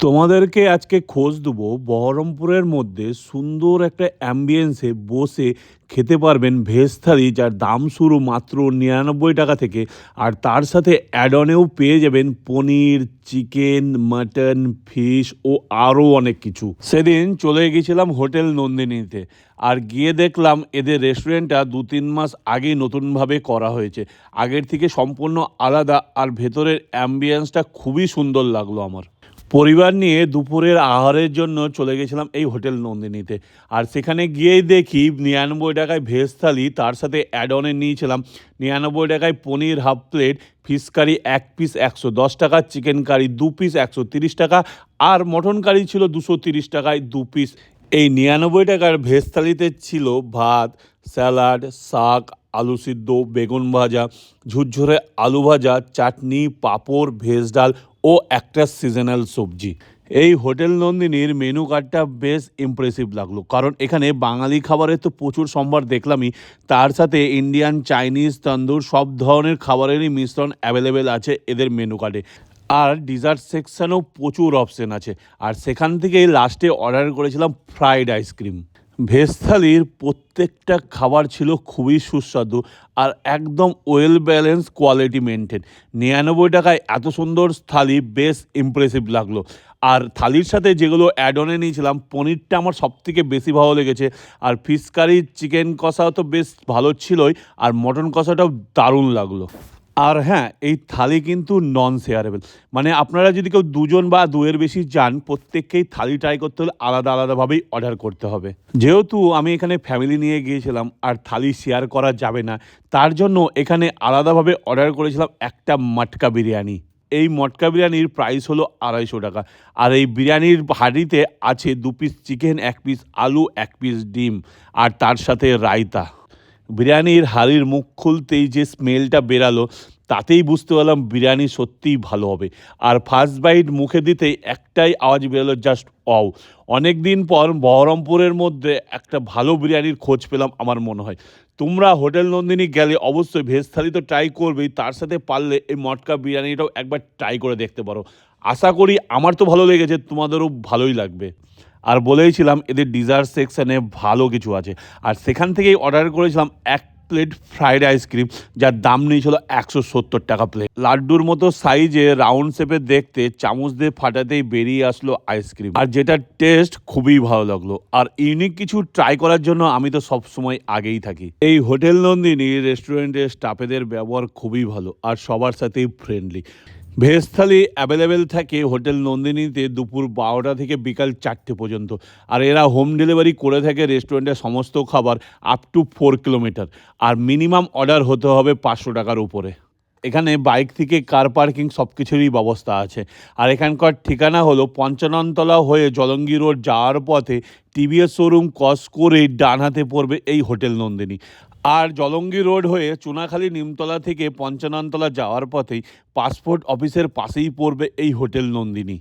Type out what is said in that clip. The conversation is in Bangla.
তোমাদেরকে আজকে খোঁজ দেবো বহরমপুরের মধ্যে সুন্দর একটা অ্যাম্বিয়েন্সে বসে খেতে পারবেন ভেজ থালি যার দাম শুরু মাত্র নিরানব্বই টাকা থেকে আর তার সাথে অ্যাডনেও পেয়ে যাবেন পনির চিকেন মাটন ফিশ ও আরও অনেক কিছু। সেদিন চলে গেছিলাম হোটেল নন্দিনীতে আর গিয়ে দেখলাম এদের রেস্টুরেন্টটা দু তিন মাস আগেই নতুনভাবে করা হয়েছে। আগের থেকে সম্পূর্ণ আলাদা আর ভেতরের অ্যাম্বিয়েন্সটা খুবই সুন্দর লাগল আমার। পরিবার নিয়ে দুপুরের আহারের জন্য চলে গেছিলাম এই হোটেল নন্দিনীতে। আর সেখানে গিয়েই দেখি নিরানব্বই টাকায় ভেজ থালি, তার সাথে অ্যাডনে নিয়েছিলাম নিরানব্বই টাকায় paneer half plate fish curry এক পিস একশো দশ টাকা চিকেন কারি দু পিস একশো তিরিশ টাকা, আর মটন কারি ছিল দুশো তিরিশ টাকায় দু পিস এই নিরানব্বই টাকার ভেজ থালিতে ছিল ভাত, স্যালাড, শাক আলু সিদ্ধ, বেগুন ভাজা, ঝুরঝুরে আলু ভাজা, চাটনি, পাঁপড়, ভেজ ডাল ও একটা সিজনাল সবজি। এই হোটেল নন্দিনীর মেনু কার্ডটা বেশ ইমপ্রেসিভ লাগল, কারণ এখানে বাঙালি খাবারের তো প্রচুর সম্ভার দেখলামই। তার সাথে ইন্ডিয়ান চাইনিজ তন্দুর সব ধরনের খাবারেরই মিশ্রণ অ্যাভেলেবেল আছে এদের মেনু কার্ডে আর ডিজার্ট সেকশানেও প্রচুর অপশন আছে। আর সেখান থেকেই লাস্টে অর্ডার করেছিলাম ফ্রাইড আইসক্রিম ভেজ থালির প্রত্যেকটা খাবার ছিল খুবই সুস্বাদু আর একদম ওয়েল ব্যালেন্স কোয়ালিটি মেনটেন নিরানব্বই টাকায় এত সুন্দর থালি বেশ ইমপ্রেসিভ লাগল। আর থালির সাথে যেগুলো অ্যাডনে নিয়েছিলাম, পনিরটা আমার সবথেকে বেশি ভালো লেগেছে। আর ফিশ কারি চিকেন কষাও তো বেশ ভালো ছিলই, আর মটন কষাটাও দারুণ লাগল। আর হ্যাঁ এই থালি কিন্তু নন শেয়ারেবল মানে আপনারা যদি কেউ দুজন বা দুয়ের বেশি যান প্রত্যেককেই থালি ট্রাই করতে হলে আলাদা আলাদাভাবেই অর্ডার করতে হবে। যেহেতু আমি এখানে ফ্যামিলি নিয়ে গিয়েছিলাম, আর থালি শেয়ার করা যাবে না, তার জন্য এখানে আলাদাভাবে অর্ডার করেছিলাম একটা মটকা বিরিয়ানি। এই মটকা বিরিয়ানির প্রাইস হলো আড়াইশো টাকা। আর এই বিরিয়ানির হাঁড়িতে আছে দু পিস চিকেন এক পিস আলু, এক পিস ডিম, আর তার সাথে রায়তা। বিরিয়ানির হাড়ির মুখ খুলতেই যে স্মেলটা বেরালো, তাতেই বুঝতে পারলাম বিরিয়ানি সত্যিই ভালো হবে। আর ফার্স্ট বাইট মুখে দিতেই একটাই আওয়াজ বেরোলো জাস্ট অও অনেক দিন পর বহরমপুরের মধ্যে একটা ভালো বিরিয়ানির খোঁজ পেলাম আমার মনে হয়। তোমরা হোটেল নন্দিনী গেলে অবশ্যই ভেজ থালি তো ট্রাই করবেই, তার সাথে পারলে এই মটকা বিরিয়ানিটাও একবার ট্রাই করে দেখতে পারো। আশা করি আমার তো ভালো লেগেছে, তোমাদেরও ভালোই লাগবে। আর বলেইছিলাম এদের ডিজার্ট সেকশানে ভালো কিছু আছে। আর সেখান থেকেই অর্ডার করেছিলাম এক প্লেট ফ্রাইড আইসক্রিম যার দাম নিয়েছিল একশো সত্তর টাকা প্লেট লাড্ডুর মতো সাইজে রাউন্ড শেপে দেখতে চামচ দিয়ে ফাটাতেই বেরিয়ে আসলো আইসক্রিম আর যেটা টেস্ট খুবই ভালো লাগল। আর ইউনিক কিছু ট্রাই করার জন্য আমি তো সব সময় আগেই থাকি। এই হোটেল নন্দিনী রেস্টুরেন্টের স্টাফেদের ব্যবহার খুবই ভালো, আর সবার সাথেই ফ্রেন্ডলি ভেজ থালি অ্যাভেলেবেল থাকে হোটেল নন্দিনীতে দুপুর বারোটা থেকে বিকাল চারটে পর্যন্ত। আর এরা হোম ডেলিভারি করে থাকে রেস্টুরেন্টের সমস্ত খাবার আপ টু ফোর কিলোমিটার আর মিনিমাম অর্ডার হতে হবে পাঁচশো টাকার উপরে। এখানে বাইক থেকে কার পার্কিং সব কিছুরই ব্যবস্থা আছে। আর এখানকার ঠিকানা হলো পঞ্চাননতলা হয়ে জলঙ্গি রোড যাওয়ার পথে টিভিএস শোরুম ক্রস করে ডান হাতে পড়বে এই হোটেল নন্দিনী। আর জলঙ্গি রোড হয়ে চুনাখালী নিমতলা থেকে পঞ্চাননতলা যাওয়ার পথেই পাসপোর্ট অফিসের পাশেই পড়বে এই হোটেল নন্দিনী।